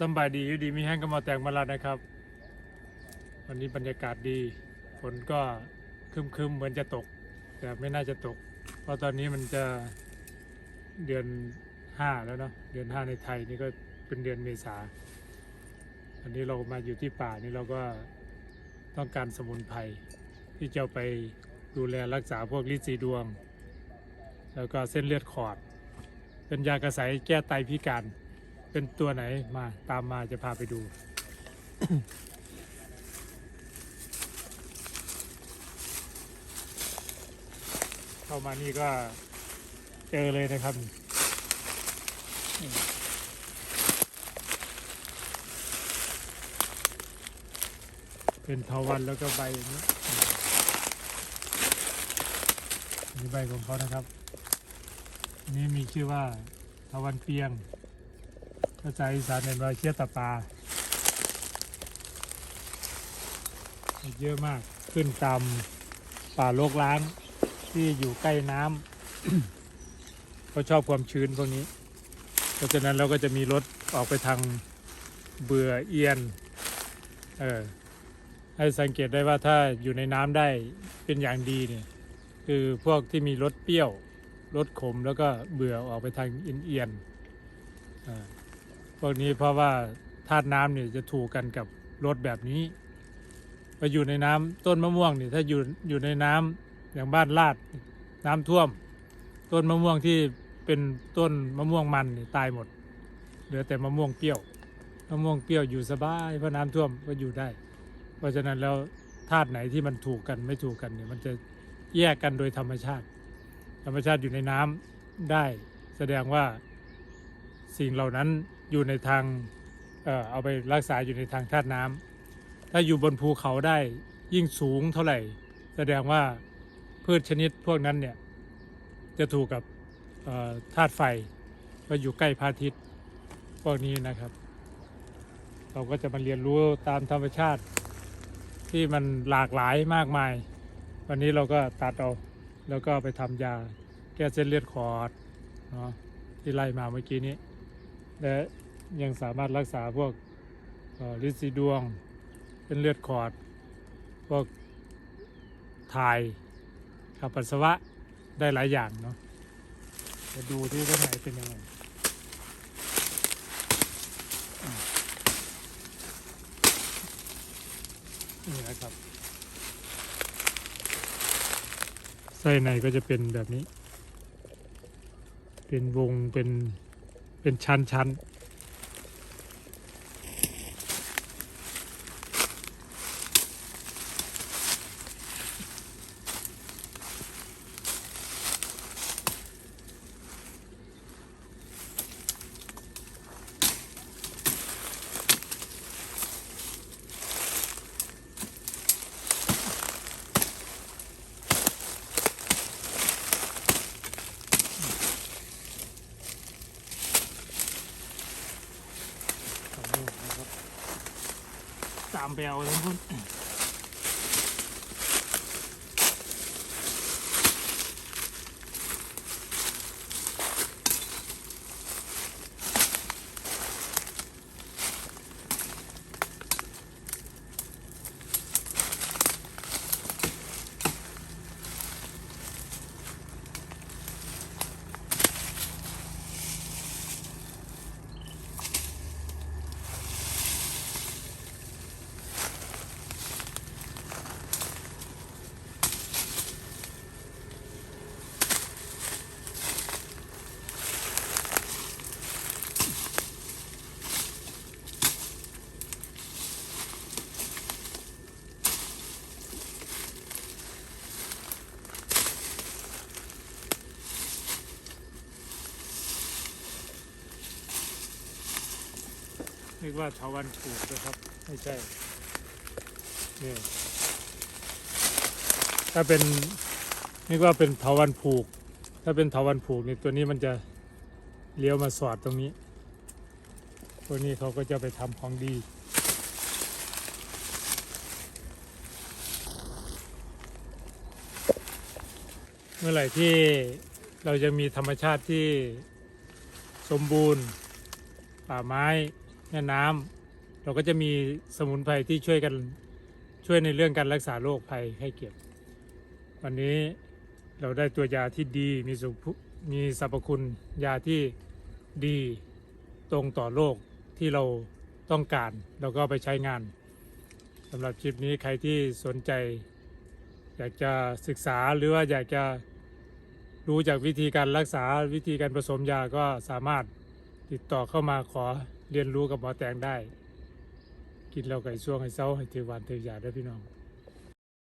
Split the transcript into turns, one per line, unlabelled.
สบายดีอยู่ดีมีแห้งก็มาแต่งมาแล้วนะครับ วันนี้บรรยากาศดีฝนก็ครึมๆเหมือนจะตก แต่ไม่น่าจะตก เพราะตอนนี้มันจะเดือนห้าแล้วเนาะเดือนห้าในไทยนี่ก็เป็นเดือนเมษาอันนี้เรามาอยู่ที่ป่านี่เราก็ต้องการสมุนไพรที่จะไปดูแลรักษาพวกลินสีดวง แล้วก็เส้นเลือดขอด เป็นยากระสายแก้ไตพิการ เป็นตัวไหนมาตามมาจะพาไปดู เข้ามานี่ก็เจอเลยนะครับเป็นเทาวันแล้วก็ใบอย่างนี้นี่ใบของเขานะครับนนี้มีชื่อว่าเทาวันเปียง ภาษาอีสานเป็นว่าเชียตะปาเยอะมากขึ้นตามป่าโลกล้างที่อยู่ใกล้น้ำเขาชอบความชื้นพวกนี้ เพราะฉะนั้นเราก็จะมีรถออกไปทางเบื่อเอียน เออ ให้สังเกตได้ว่าถ้าอยู่ในน้ำได้เป็นอย่างดีเนี่ย คือพวกที่มีรสเปรี้ยวรสขมแล้วก็เบื่อออกไปทางเอียนๆอ่า พวกนี้เพราะว่าธาตุน้ำเนี่ยจะถูกกันกับรถแบบนี้ ไปอยู่ในน้ำต้นมะม่วงเนี่ยถ้าอยู่อยู่ในน้ำอย่างบ้านลาดน้ำท่วม ต้นมะม่วงที่เป็นต้นมะม่วงมันนี่ตายหมด เหลือแต่มะม่วงเปรี้ยวมะม่วงเปรี้ยวอยู่สบายเพราะน้ำท่วมก็อยู่ได้ เพราะฉะนั้นแล้วธาตุไหนที่มันถูกกันไม่ถูกกันเนี่ยมันจะแยกกันโดยธรรมชาติ ธรรมชาติอยู่ในน้ำได้ แสดงว่าสิ่งเหล่านั้น อยู่ในทางเอ่อเอาไปรักษาอยู่ในทางธาตุน้ำถ้าอยู่บนภูเขาได้ยิ่งสูงเท่าไหร่ แสดงว่าพืชชนิดพวกนั้นเนี่ยจะถูกกับธาตุไฟก็อยู่ใกล้พระอาทิตย์พวกนี้นะครับ เราก็จะมาเรียนรู้ตามธรรมชาติที่มันหลากหลายมากมาย วันนี้เราก็ตัดเอาแล้วก็ไปทำยาแก้เส้นเลือดขอดเนาะที่ไล่มาเมื่อกี้นี้และ ยังสามารถรักษาพวกเอ่อลินสีดวง เป็นเลือดขอด พวกถ่ายขับปัสสาวะได้หลายอย่างเนาะจะดูที่ด้านไหนเป็นยังไงนี่นะครับ ไส้ในก็จะเป็นแบบนี้ เป็นวงเป็นเป็นชั้นชั้น สองลูกนะครับตามไปเอาทั้งพุ่น นึกว่าชาวันปลูกนะครับ ไม่ใช่นี่ถ้าเป็นนึกว่าเป็นเถาวันผูก ถ้าเป็นเถาวันผูกนี่ตัวนี้มันจะเลี้ยวมาสอดตรงนี้ ตัวนี้เขาก็จะไปทำของดีเมื่อไหร่ที่เราจะมีธรรมชาติที่สมบูรณ์ ป่าไม้ แม่น้ำเราก็จะมีสมุนไพรที่ช่วยกันช่วยในเรื่องการรักษาโรคภัยไข้เจ็บ วันนี้เราได้ตัวยาที่ดีมีสุมีสรรพคุณยาที่ดีตรงต่อโรคที่เราต้องการเราก็ไปใช้งานสำหรับคลิปนี้ใครที่สนใจ อยากจะศึกษาหรือว่าอยากจะรู้จากวิธีการรักษาวิธีการผสมยาก็สามารถติดต่อเข้ามาขอ เรียนรู้กับหมอแตงได้ กินเราไก่ช่วงให้เศร้าให้ถือวันถือยาด้วยพี่น้อง